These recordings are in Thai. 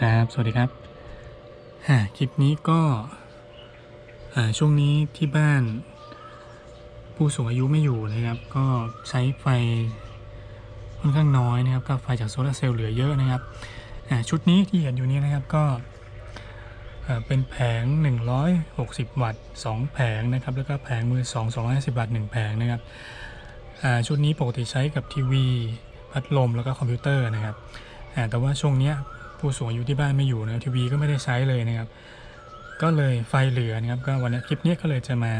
ครับ สวัสดีครับคลิปนี้ก็ช่วงนี้ที่บ้าน ผู้สูงอายุไม่อยู่นะครับ ก็ใช้ไฟค่อนข้างน้อยนะครับ ก็ไฟจากโซลาร์เซลล์เหลือเยอะนะครับชุดนี้ที่เห็นอยู่นี้นะครับก็เป็นแผง 160 วัตต์ 2 แผงนะครับ แล้วก็แผงมือ 2 250 วัตต์ 1 แผงนะครับชุดนี้ปกติใช้กับทีวี พัดลม แล้วก็คอมพิวเตอร์นะครับแต่ว่าช่วงนี้ ผู้สูงอายุที่บ้านไม่อยู่นะทีวีก็ไม่ได้ใช้เลยนะครับ ก็เลยไฟเหลือนะครับ ก็วันนี้คลิปนี้ก็เลยจะมา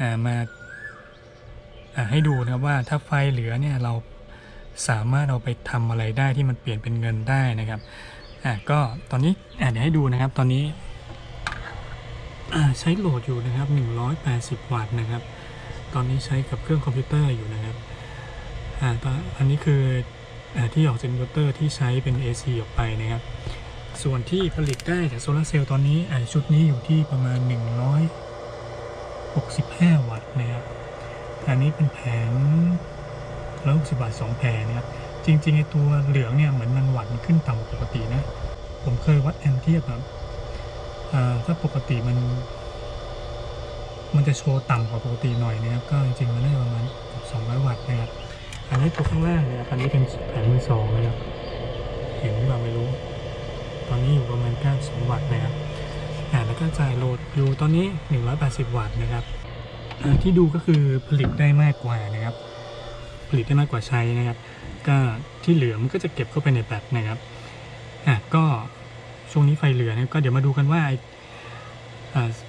อ่ามาอ่าให้ดูนะครับว่าถ้าไฟเหลือเนี่ยเราสามารถเอาไปทำอะไรได้ที่มันเปลี่ยนเป็นเงินได้นะครับอ่าก็ตอนนี้อ่าเดี๋ยวให้ดูนะครับ ตอนนี้ใช้โหลดอยู่นะครับ 180 วัตต์นะครับ ตอนนี้ใช้กับเครื่องคอมพิวเตอร์อยู่นะครับอ่าตอนอันนี้คือ ที่ออกจากอินเวอร์เตอร์ที่ใช้เป็น AC ออกไปนะครับ ส่วนที่ผลิตได้จากโซลาร์เซลล์ตอนนี้ชุดนี้อยู่ที่ประมาณ 165 วัตต์นะครับ อันนี้เป็นแผง160บาท2แผงนะครับ จริงๆไอตัวเหลืองเนี่ยเหมือนมันวัตต์มันขึ้นต่ำกว่าปกตินะ ผมเคยวัดแอมเทียบแบบถ้าปกติมันมันจะโชว์ต่ำกว่าปกติหน่อยนะครับ ก็จริงๆมันได้ประมาณ200วัตต์นะครับ อันนี้ตัวข้างล่างเนี่ยอันนี้เป็นแผงมือสองนะครับเห็นหรือเปล่าไม่รู้ ตอนนี้อยู่ประมาณ92วัตต์นะครับอ่าแล้วก็จ่ายโหลดอยู่ตอนนี้ 180 วัตต์นะครับที่ดูก็คือผลิตได้มากกว่านะครับ ผลิตได้มากกว่าใช้นะครับ ก็ที่เหลือมันก็จะเก็บเข้าไปในแบตนะครับอะก็ช่วงนี้ไฟเหลือนะก็เดี๋ยวมาดูกันว่าไอ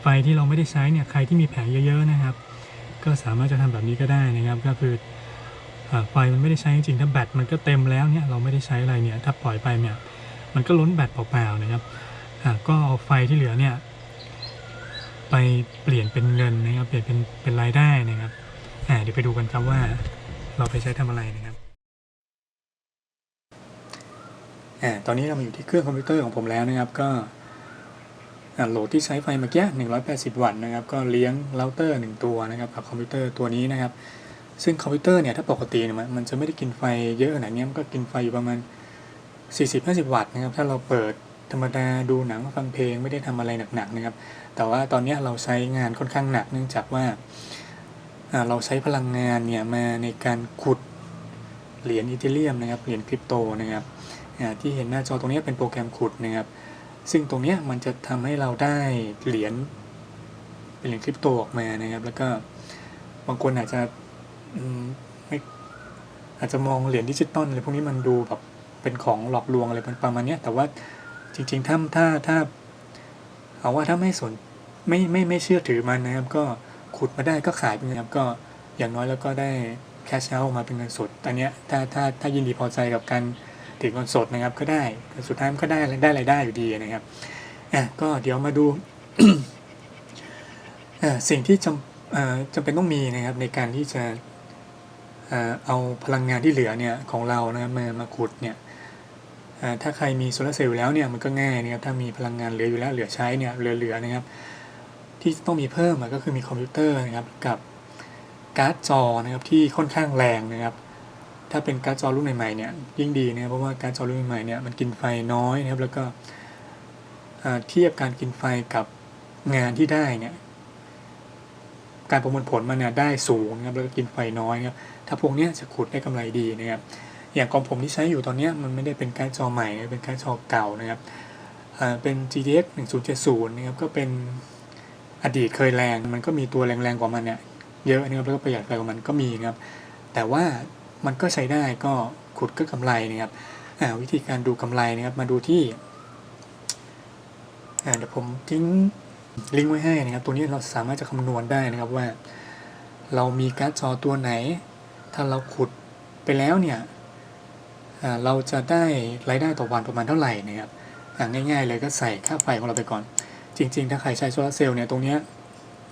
ไฟที่เราไม่ได้ใช้เนี่ยใครที่มีแผงเยอะๆนะครับ ก็สามารถจะทำแบบนี้ก็ได้นะครับ ก็คือ ไฟมันไม่ได้ใช้จริงถ้าแบตมันก็เต็มแล้วเนี่ยเราไม่ได้ใช้อะไรเนี่ยถ้าปล่อยไปเนี่ยมันก็ล้นแบตเปล่าๆนะครับก็เอาไฟที่เหลือเนี่ยไปเปลี่ยนเป็นเงินนะครับเปลี่ยนเป็นเป็นรายได้นะครับเดี๋ยวไปดูกันครับว่าเราไปใช้ทำอะไรนะครับอตอนนี้เรามาอยู่ที่เครื่องคอมพิวเตอร์ของผมแล้วนะครับ ก็โหลดที่ใช้ไฟเมื่อกี้180 วัตต์นะครับ ก็เลี้ยงเราเตอร์หนึ่งตัวนะครับกับคอมพิวเตอร์ตัวนี้นะครับ ซึ่งคอมพิวเตอร์เนี่ยถ้าปกติเนี่ยมันมันจะไม่ได้กินไฟเยอะขนาดนี้มันก็กินไฟอยู่ประมาณ 40-50 วัตต์นะครับ ถ้าเราเปิดธรรมดาดูหนังฟังเพลงไม่ได้ทำอะไรหนักๆนะครับ แต่ว่าตอนนี้เราใช้งานค่อนข้างหนักเนื่องจากว่าเราใช้พลังงานเนี่ยมาในการขุดเหรียญอีเทเรียมนะครับเหรียญคริปโตนะครับที่เห็นหน้าจอตรงนี้เป็นโปรแกรมขุดนะครับ ซึ่งตรงนี้มันจะทำให้เราได้เหรียญเป็นเหรียญคริปโตออกมานะครับ แล้วก็บางคนอาจจะ ไม่อาจจะมองเหรียญดิจิตอลอะไรพวกนี้มันดูแบบเป็นของหลอกลวงอะไรประมาณนี้แต่ว่าจริงๆถ้าถ้าถ้าเอาว่าถ้าไม่สนไม่ไม่ไม่เชื่อถือมันนะครับก็ขุดมาได้ก็ขายไปนะครับก็อย่างน้อยแล้วก็ได้แคชเอาออกมาเป็นเงินสดอันเนี้ยถ้าถ้าถ้ายินดีพอใจกับการถือเงินสดนะครับก็ได้สุดท้ายก็ได้ได้รายได้อยู่ดีนะครับอะก็เดี๋ยวมาดูสิ่งที่จำจำเป็นต้องมีนะครับในการที่จะ เอาพลังงานที่เหลือเนี่ยของเรานะมามาขุดเนี่ยถ้าใครมีโซลาเซลล์อยู่แล้วเนี่ยมันก็ง่ายนะครับถ้ามีพลังงานเหลืออยู่แล้วเหลือใช้เนี่ยเหลือๆนะครับ ที่ต้องมีเพิ่มก็คือมีคอมพิวเตอร์นะครับกับการ์ดจอนะครับที่ค่อนข้างแรงนะครับ ถ้าเป็นการ์ดจอรุ่นใหม่ๆเนี่ยยิ่งดีนะครับเพราะว่าการ์ดจอรุ่นใหม่ๆเนี่ยมันกินไฟน้อยนะครับแล้วก็เทียบการกินไฟกับงานที่ได้เนี่ย การประมวลผลมันเนี่ยได้สูงนะครับแล้วก็กินไฟน้อยนะครับถ้าพวกนี้จะขุดได้กำไรดีนะครับอย่างของผมที่ใช้อยู่ตอนนี้มันไม่ได้เป็นการ์ดจอใหม่เป็นการ์ดจอเก่านะครับเป็น GTX 1070นะครับก็เป็นอดีตเคยแรงมันก็มีตัวแรงๆกว่ามันเนี่ยเยอะนะครับแล้วก็ประหยัดไฟกว่ามันก็มีนะครับแต่ว่ามันก็ใช้ได้ก็ขุดก็กำไรนะครับวิธีการดูกำไรนะครับมาดูที่เดี๋ยวผมทิ้ง ลิงก์ไว้ให้นะครับ ตัวนี้เราสามารถจะคำนวณได้นะครับว่า เรามีการ์ดจอตัวไหน ถ้าเราขุดไปแล้วเนี่ยเราจะได้รายได้ต่อวันประมาณเท่าไหร่นะครับง่ายๆเลยก็ใส่ค่าไฟของเราไปก่อน จริง ๆ ถ้าใครใช้โซลาร์เซลล์เนี่ยตรงนี้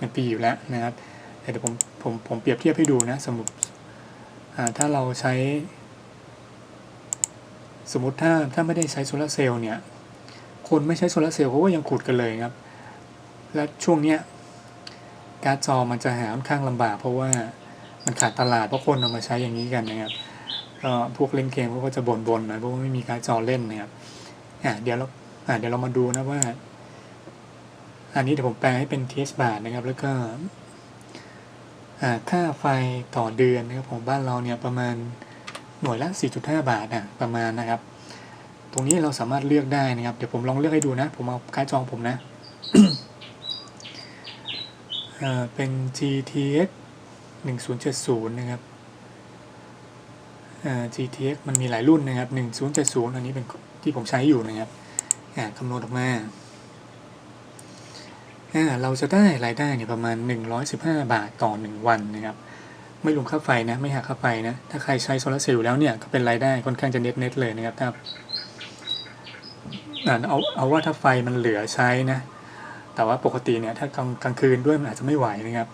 มันปีอยู่แล้วนะครับเดี๋ยวผมผมผมเปรียบเทียบให้ดูนะสมมติถ้าเราใช้ สมมติถ้าถ้าไม่ได้ใช้โซลาร์เซลล์เนี่ยคนไม่ใช้โซลาร์เซลล์เขาก็ยังขุดกันเลยครับ และช่วงเนี้ยการ์ดจอมันจะหาค่อนข้างลำบาก เพราะว่ามันขาดตลาดเพราะคนเอามาใช้อย่างนี้กันนะครับก็พวกเล่นเกมเขาก็จะบ่นๆหน่อยเพราะว่าไม่มีการ์ดจอเล่นนะครับอ่าเดี๋ยวเราอ่าเดี๋ยวเรามาดูนะว่า อันนี้เดี๋ยวผมแปลให้เป็น TS บาทนะครับ แล้วก็อ่าค่าไฟต่อเดือนนะครับของบ้านเราเนี่ยประมาณหน่วยละ 4.5 บาทอะประมาณนะครับ ตรงนี้เราสามารถเลือกได้นะครับ เดี๋ยวผมลองเลือกให้ดูนะ ผมเอาการ์ดจองผมนะ เป็น GTX 1070 นะครับ GTX มันมีหลายรุ่นนะครับ 1070 อันนี้เป็นที่ผมใช้อยู่นะครับคำนวณออกมาเราจะได้รายได้เนี่ยประมาณ 115 บาทต่อ 1 วันนะครับ ไม่รวมค่าไฟนะไม่หักค่าไฟนะ ถ้าใครใช้โซลาร์เซลล์แล้วเนี่ยก็เป็นรายได้ค่อนข้างจะเน็ตเน็ตเลยนะครับถ้าเอาเอาว่าถ้าไฟมันเหลือใช้นะ แต่ว่าปกติเนี่ยถ้ากลางกลางคืนด้วยมันอาจจะไม่ไหวนะครับ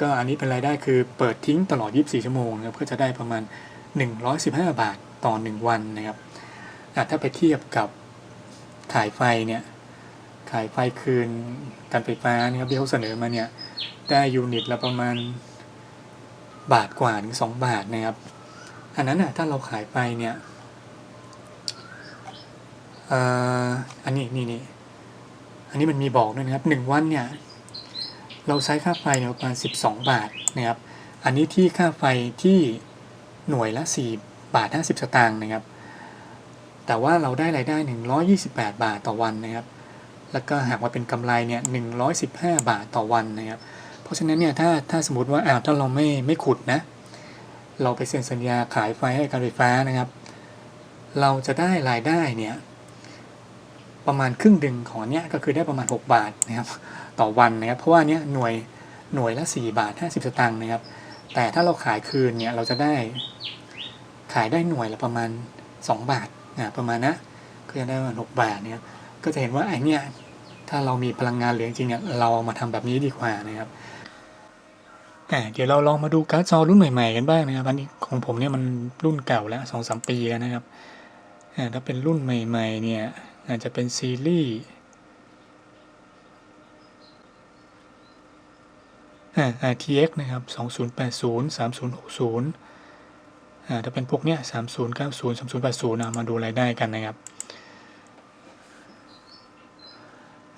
ก็อันนี้เป็นรายได้คือเปิดทิ้งตลอด 24 ชั่วโมงนะครับก็จะได้ประมาณ 115 บาทต่อ 1 วันนะครับถ้าไปเทียบกับขายไฟเนี่ยขายไฟคืนการไฟฟ้านะครับที่เขาเสนอมาเนี่ยได้ยูนิตละประมาณบาทกว่าถึง2บาทนะครับ อันนั้นอะถ้าเราขายไปเนี่ยอ,อันนี้นี่นี่ อันนี้มันมีบอกด้วยนะครับหนึ่งวันเนี่ยเราใช้ค่าไฟเนี่ยประมาณ 12 บาทนะครับ อันนี้ที่ค่าไฟที่หน่วยละ 4 บาท 50 สตางค์นะครับ แต่ว่าเราได้รายได้ 128 บาทต่อวันนะครับ แล้วก็หากว่าเป็นกำไรเนี่ย 115 บาทต่อวันนะครับ เพราะฉะนั้นเนี่ยถ้าถ้าสมมติว่าอ้าวถ้าเราไม่ไม่ขุดนะ เราไปเซ็นสัญญาขายไฟให้การไฟฟ้านะครับ เราจะได้รายได้เนี่ย ประมาณครึ่งดึงของอันเนี้ยก็คือได้ประมาณ 6 บาทนะครับต่อวันนะครับ เพราะว่าเนี้ยหน่วยหน่วยละ 4 บาท 50 สตางค์นะครับ แต่ถ้าเราขายคืนเนี่ยเราจะได้ขายได้หน่วยละประมาณ 2 บาทนะประมาณนะก็จะได้ประมาณ 6 บาทเนี่ยก็จะเห็นว่าไอ้เนี่ยถ้าเรามีพลังงานเหลือจริงเนี่ยเราเอามาทำแบบนี้ดีกว่านะครับอะเดี๋ยวเราลองมาดูการ์ดจอรุ่นใหม่ๆกันบ้างนะครับอันนี้ของผมเนี่ยมันรุ่นเก่าแล้วสองสามปีแล้วนะครับอ่าถ้าเป็นรุ่นใหม่ ๆ เนี่ย อาจจะเป็นซีรีส์อ่า RTX นะครับ2080 3060อ่าถ้าเป็นพวกเนี้ย3090 3080นะมาดูรายได้กันนะครับ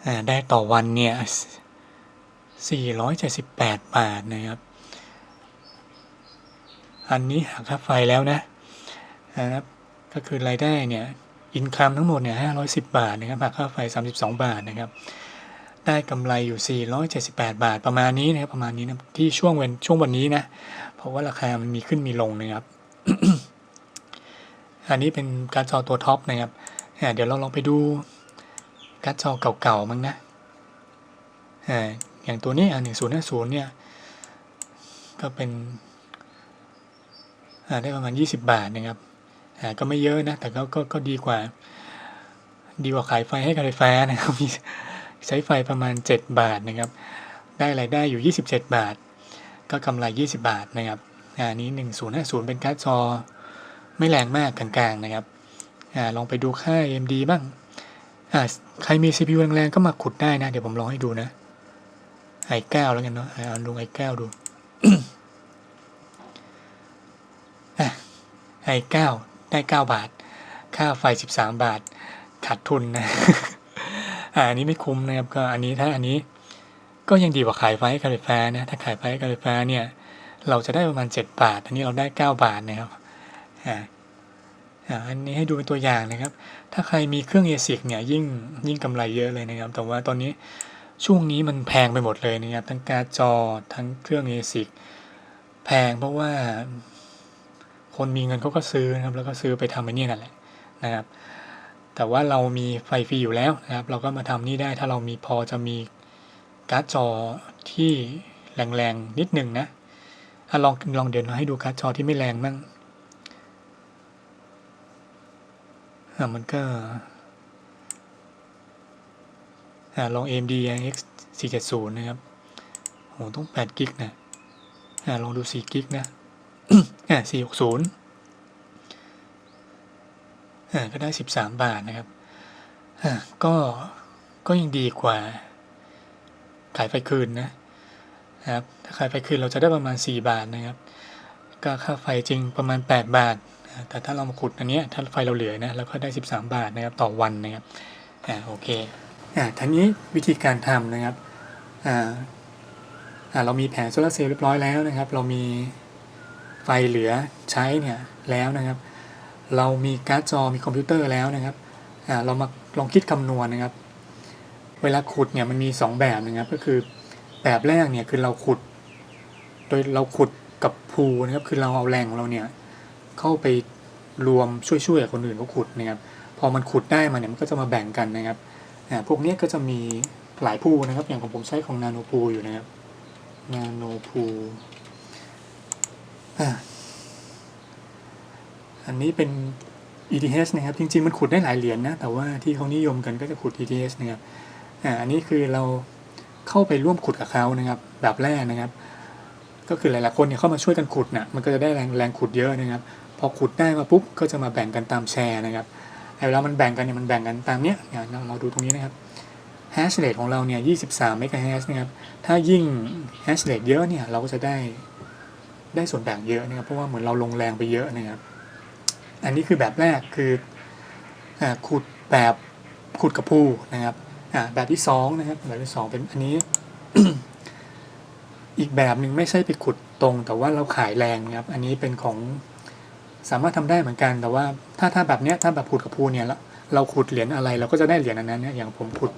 อ่าได้ต่อวันเนี่ย 478 บาทนะครับ อันนี้หักค่าไฟแล้วนะนะครับก็คือรายได้เนี่ย อินคัมทั้งหมดเนี่ย510บาทนะครับหักค่าไฟ32บาทนะครับ ได้กำไรอยู่478บาทประมาณนี้นะครับประมาณนี้นะที่ช่วงเวันช่วงวันนี้นะ เพราะว่าราคามันมีขึ้นมีลงนะครับ อันนี้เป็นการจอตัวท็อปนะครับเดี๋ยวเราลองไปดูการจอเก่าๆมั้งนะอย่างตัวนี้อ่า1050เนี่ย ก็เป็นได้ประมาณ20บาทนะครับ ก็ไม่เยอะนะ แต่ก็ก็ก็ดีกว่า ดีกว่าขายไฟให้การไฟฟ้านะครับ ใช้ไฟประมาณ 7 บาทนะครับ ได้รายได้อยู่ 27 บาท ก็กำไร 20 บาทนะครับอ่าอันนี้ 1050 เป็นการ์ดจอไม่แรงมากกลางๆนะครับอลองไปดูค่า AMD บ้าง ใครมี CPU แรงๆ ก็มาขุดได้นะ เดี๋ยวผมลองให้ดูนะ i9 แก้วแล้วกันเนาะอ่าเอาลง i9 ดูอะ i9 ได้ 9 บาท ค่าไฟ 13 บาท ขาดทุนนะอันนี้ไม่คุ้มนะครับก็อันนี้ถ้าอันนี้ก็ยังดีกว่าขายไฟให้การไฟฟ้านะถ้าขายไฟให้การไฟฟ้าเนี่ยเราจะได้ประมาณ 7 บาท อันนี้เราได้ 9 บาทนะครับอ่าอันนี้ให้ดูเป็นตัวอย่างนะครับ ถ้าใครมีเครื่อง ASIC เนี่ยยิ่งยิ่งกำไรเยอะเลยนะครับ แต่ว่าตอนนี้ช่วงนี้มันแพงไปหมดเลยนะครับ ทั้งการ์ดจอทั้งเครื่อง ASIC แพงเพราะว่า คนมีเงินเขาก็ซื้อนะครับแล้วก็ซื้อไปทำไอ้นี่นั่นแหละนะครับ แต่ว่าเรามีไฟฟรีอยู่แล้วนะครับ เราก็มาทำนี่ได้ถ้าเรามีพอจะมีการ์ดจอที่แรงๆนิดหนึ่งนะอะลองลองเดี๋ยวให้ดูการ์ดจอที่ไม่แรงบ้างอะมันก็อะลอง AMD RX 470 นะครับโหต้อง8กิกนะอะลองดู4กิกนะ อะ460อ่าก็ได้13บาทนะครับอ่าก็ก็ยังดีกว่า ขายไฟคืนนะครับถ้าขายไฟคืนเราจะได้ประมาณ4บาทนะครับ ก็ค่าไฟจริงประมาณ8บาท แต่ถ้าเรามาขุดอันนี้ถ้าไฟเราเหลือนะเราก็ได้13บาทนะครับต่อวันนะครับอ่าโอเคอ่าทีนี้วิธีการทำนะครับอ่าอ่าเรามีแผงโซลาร์เซลล์เรียบร้อยแล้วนะครับ เรามี ไฟเหลือใช้เนี่ยแล้วนะครับ เรามีการ์ดจอมีคอมพิวเตอร์แล้วนะครับอ่าเรามาลองคิดคำนวณนะครับ เวลาขุดเนี่ยมันมี 2 แบบนะครับ ก็คือแบบแรกเนี่ยคือเราขุด โดยเราขุดกับพูนะครับคือเราเอาแรงของเราเนี่ยเข้าไปรวมช่วยๆกับคนอื่นเขาขุดนะครับ พอมันขุดได้มาเนี่ยมันก็จะมาแบ่งกันนะครับอ่าพวกนี้ก็จะมีหลายพูนะครับอย่างของผมใช้ของนาโนพูอยู่นะครับนาโนพู อันนี้เป็น ETH นะครับ จริง ๆ มันขุดได้หลายเหรียญนะแต่ว่าที่เขานิยมกันก็จะขุด ETH นะครับอ่าอันนี้คือเราเข้าไปร่วมขุดกับเขานะครับ แบบแรกนะครับ ก็คือหลายๆคนเนี่ยเข้ามาช่วยกันขุดนะมันก็จะได้แรงแรงขุดเยอะนะครับ พอขุดได้มาปุ๊บก็จะมาแบ่งกันตามแชร์นะครับไอ้เวลามันแบ่งกันเนี่ยมันแบ่งกันตามเนี้ยอย่างเราดูตรงนี้นะครับ hash rate ของเราเนี่ย 23 m e g a h a s นะครับ ถ้ายิ่ง hash rate เยอะเนี่ยเราก็จะได้ ได้ส่วนแบ่งเยอะนะครับเพราะว่าเหมือนเราลงแรงไปเยอะนะครับอันนี้คือแบบแรกคือขุดแบบขุดกับผู้นะครับอ่าแบบที่สองนะครับแบบที่สองเป็นอันนี้ อีกแบบหนึ่งไม่ใช่ไปขุดตรง แต่ว่าเราขายแรงนะครับ อันนี้เป็นของสามารถทำได้เหมือนกัน แต่ว่าถ้าถ้าแบบเนี้ยถ้าแบบขุดกับพูเนี่ยเราเราขุดเหรียญอะไร เราก็จะได้เหรียญอันนั้นเนี่ยอย่างผมขุด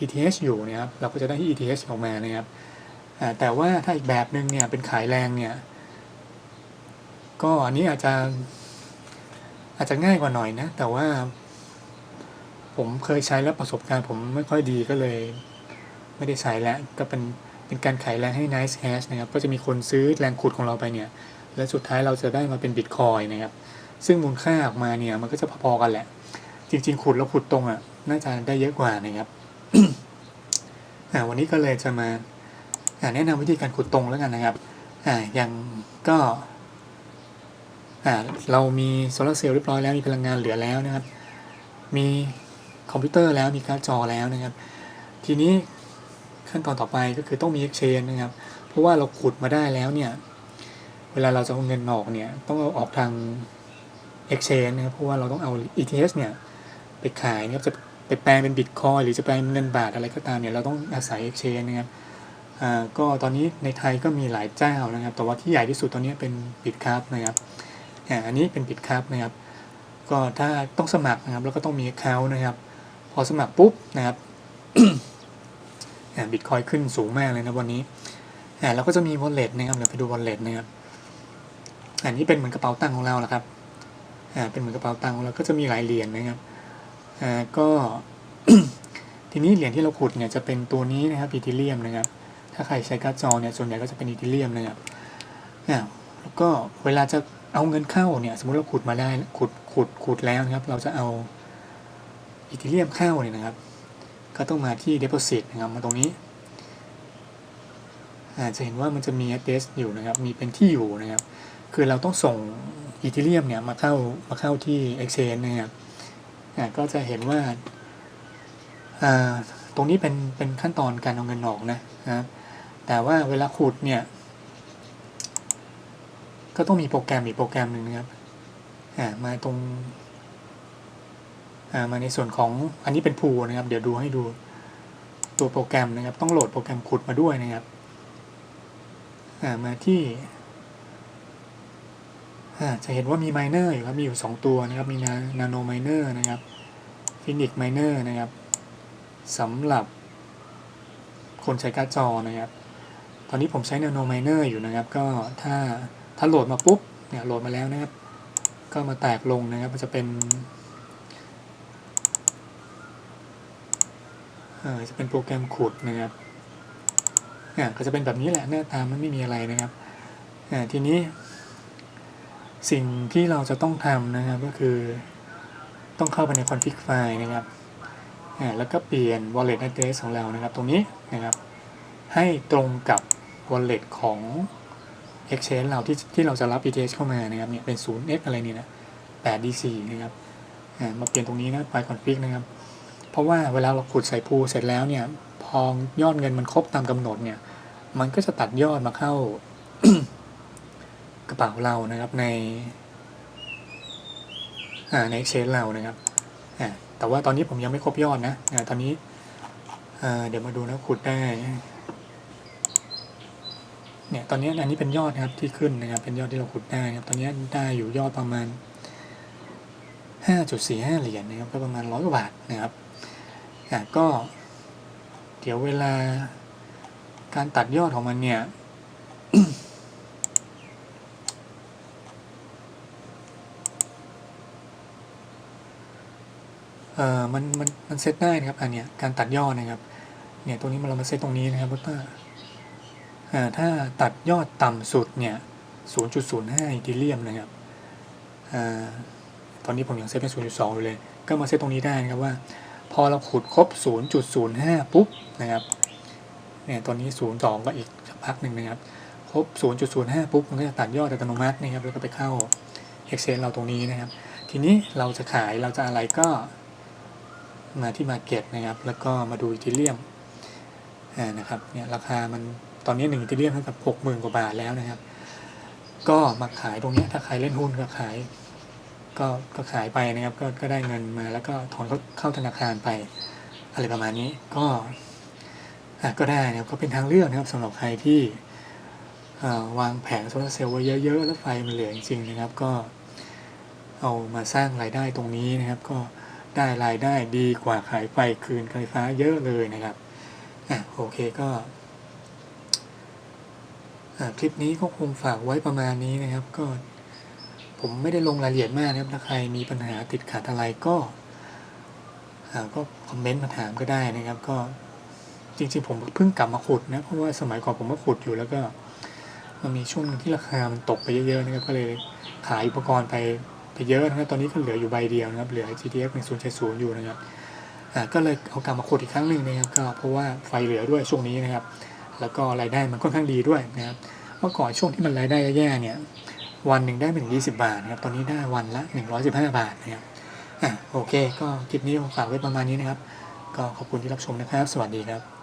ETH อยู่นี่ยครับเราก็จะได้ ETH ออกมานะครับ แต่ว่าถ้าอีกแบบหนึ่งเนี่ยเป็นขายแรงเนี่ย ก็อันนี้อาจจะ อาจจะง่ายกว่าหน่อยนะ แต่ว่า ผมเคยใช้แล้วประสบการณ์ผมไม่ค่อยดีก็เลย ไม่ได้ใช้แล้วก็เป็นเป็นการขายแรงให้ Nice Hash นะครับ ก็จะมีคนซื้อแรงขุดของเราไปเนี่ย และสุดท้ายเราจะได้มาเป็นบิตคอยนะครับ ซึ่งมูลค่าออกมาเนี่ย มันก็จะพอๆกันแหละ จริง ๆ ขุดแล้วขุดตรงอะ น่าจะได้เยอะกว่านะครับวันนี้ก็เลยจะมา แนะนำวิธีการขุดตรงแล้วกันนะครับอ่าอย่างก็อ่าเรามีโซลาร์เซลล์เรียบร้อยแล้วมีพลังงานเหลือแล้วนะครับ มีคอมพิวเตอร์แล้วมีการ์ดจอแล้วนะครับ ทีนี้ขั้นตอนต่อไปก็คือต้องมี Exchange นะครับ เพราะว่าเราขุดมาได้แล้วเนี่ย เวลาเราจะเอาเงินออกเนี่ย ต้องเอาออกทาง Exchange นะครับ เพราะว่าเราต้องเอา ETH เนี่ย ไปขายนะครับ จะไปแปลงเป็นบิตคอยหรือจะแปลงเป็นเงินบาทอะไรก็ตามเนี่ย เราต้องอาศัย Exchange นะครับ ก็ตอนนี้ในไทยก็มีหลายเจ้านะครับ แต่ว่าที่ใหญ่ที่สุดตอนนี้เป็นบิตครับนะครับอันนี้เป็นบิตครับนะครับ ก็ถ้าต้องสมัครนะครับ แล้วก็ต้องมี account นะครับ พอสมัครปุ๊บนะครับบิตคอยขึ้นสูงมากเลยนะวันนี้อ่าเราก็จะมี wallet นะครับเดี๋ยวไปดู wallet นะครับอันนี้เป็นเหมือนกระเป๋าตังค์ของเราแหละครับเป็นเหมือนกระเป๋าตังค์ของเราก็จะมีหลายเหรียญนะครับก็ทีนี้เหรียญที่เราขุดเนี่ยจะเป็นตัวนี้นะครับอีทีเรียมนะครับ ถ้าใครใช้การ์ดจอเนี่ยส่วนใหญ่ก็จะเป็นอีทีเรียมนะครับอ่าแล้วก็เวลาจะเอาเงินเข้าเนี่ยสมมติเราขุดมาได้ขุดขุดขุดแล้วนะครับ เราจะเอาอีทีเรียมเข้าเนี่ยนะครับ ก็ต้องมาที่ deposit นะครับมาตรงนี้อาจจะเห็นว่ามันจะมี address อยู่นะครับ มีเป็นที่อยู่นะครับ คือเราต้องส่งอีทีเรียมเนี่ยมาเข้ามาเข้าที่ exchange นะครับอ่าก็จะเห็นว่าตรงนี้เป็นเป็นขั้นตอนการเอาเงินออกนะครับ แต่ว่าเวลาขุดเนี่ย ก็ต้องมีโปรแกรมอีกโปรแกรมหนึ่งนะครับอ่ามาตรงอ่ามาในส่วนของอันนี้เป็นพูนะครับ เดี๋ยวดูให้ดูตัวโปรแกรมนะครับ ต้องโหลดโปรแกรมขุดมาด้วยนะครับอ่ามาที่อ่าจะเห็นว่ามีไมเนอร์อยู่ครับมีอยู่ 2 ตัวนะครับ มีนาโนไมเนอร์นะครับฟินิกไมเนอร์นะครับสำหรับคนใช้การ์ดจอนะครับ อนนี้ผมใช้นาโนไมเนอร์อยู่นะครับ ก็ถ้าถ้าโหลดมาปุ๊บเนี่ยโหลดมาแล้วนะครับ ก็มาแตกลงนะครับ มันจะเป็นเออจะเป็นโปรแกรมขุดนะครับอ่าก็จะเป็นแบบนี้แหละหน้าตามันไม่มีอะไรนะครับอ่าทีนี้ สิ่งที่เราจะต้องทำนะครับก็คือต้องเข้าไปใน config file นะครับอ่าแล้วก็เปลี่ยน wallet address ของเรานะครับ ตรงนี้นะครับ ให้ตรงกับ wallet ของ exchange เราที่ที่เราจะรับ ETH เข้ามานะครับเนี่ยเป็น 0x อะไรนี่นะ 8d4 นะครับอ่ามาเปลี่ยนตรงนี้นะ file config นะครับ เพราะว่าเวลาเราขุดใส่พูเสร็จแล้วเนี่ยพอยอดเงินมันครบตามกำหนดเนี่ย มันก็จะตัดยอดมาเข้ากระเป๋าเรานะครับในอ่าใน Exchange เรานะครับอ่าแต่ว่าตอนนี้ผมยังไม่ครบยอดนะอ่าตอนนี้อ่าเดี๋ยวมาดูนะขุดได้ เนี่ยตอนนี้อันนี้เป็นยอดนะครับที่ขึ้นนะครับเป็นยอดที่เราขุดได้นะครับตอนนี้ได้อยู่ยอดประมาณ 5.45 เหรียญนะครับก็ประมาณร้อยกว่าบาทนะครับอะก็เดี๋ยวเวลาการตัดยอดของมันเนี่ยเอ่อมันมันมันเซตได้นะครับอันเนี้ยการตัดยอดนะครับเนี่ยตรงนี้มันเรามาเซตตรงนี้นะครับว่าอ่า ถ้าตัดยอดต่ำสุดเนี่ย0.05อีทีเรียมนะครับอตอนนี้ผมยังเซตเป็น 0.2 อยู่เลย ก็มาเซตตรงนี้ได้นะครับว่า พอเราขุดครบ 0.05 ปุ๊บนะครับ เนี่ยตอนนี้ 02 ก็อีกสักพักหนึ่งนะครับ ครบ 0.05 ปุ๊บ มันก็จะตัดยอดอัตโนมัตินะครับ แล้วก็ไปเข้า Excel เราตรงนี้นะครับ ทีนี้เราจะขายเราจะอะไรก็มาที่ Market นะครับ แล้วก็มาดูอีทีเรียมนะครับ เนี่ยราคามัน ตอนนี้1อีทีเรียมเท่ากับ60,000กว่าบาทแล้วนะครับ ก็มาขายตรงนี้ถ้าใครเล่นหุ้นก็ขาย ก็ก็ขายไปนะครับก็ก็ได้เงินมาแล้วก็ถอนเข้าเข้าธนาคารไป อะไรประมาณนี้ก็อะก็ได้นะครับก็เป็นทางเลือกนะครับสำหรับใครที่าวางแผงโซลาร์เซลล์ไว้เยอะๆ แล้วไฟมันเหลือจริงๆนะครับ ก็เอามาสร้างรายได้ตรงนี้นะครับ ก็ได้รายได้ดีกว่าขายไฟคืนไฟฟ้าเยอะเลยนะครับอะโอเคก็ คลิปนี้ก็คงฝากไว้ประมาณนี้นะครับ ก็ผมไม่ได้ลงรายละเอียดมากนะครับถ้าใครมีปัญหาติดขัดอะไรก็ก็คอมเมนต์มาถามก็ได้นะครับ ก็จริงๆผมเพิ่งกลับมาขุดนะเพราะว่าสมัยก่อนผมก็ขุดอยู่แล้วก็มันมีช่วงที่ราคามันตกไปเยอะๆนะครับก็เลยขายอุปกรณ์ไปไปเยอะนะครับตอนนี้ก็เหลืออยู่ใบเดียวนะครับเหลือ GTX 1070อยู่นะครับก็เลยเอากลับมาขุดอีกครั้งหนึ่งนะครับก็เพราะว่าไฟเหลือด้วยช่วงนี้นะครับ แล้วก็รายได้มันค่อนข้างดีด้วยนะครับเมื่อก่อนช่วงที่มันรายได้แย่ๆเนี่ยวันหนึ่งได้เป็น20 บาทนะครับตอนนี้ได้วันละ 115 บาทนะครับอะโอเค ก็คลิปนี้ผมฝากไว้ประมาณนี้นะครับ ก็ขอบคุณที่รับชมนะครับ สวัสดีครับ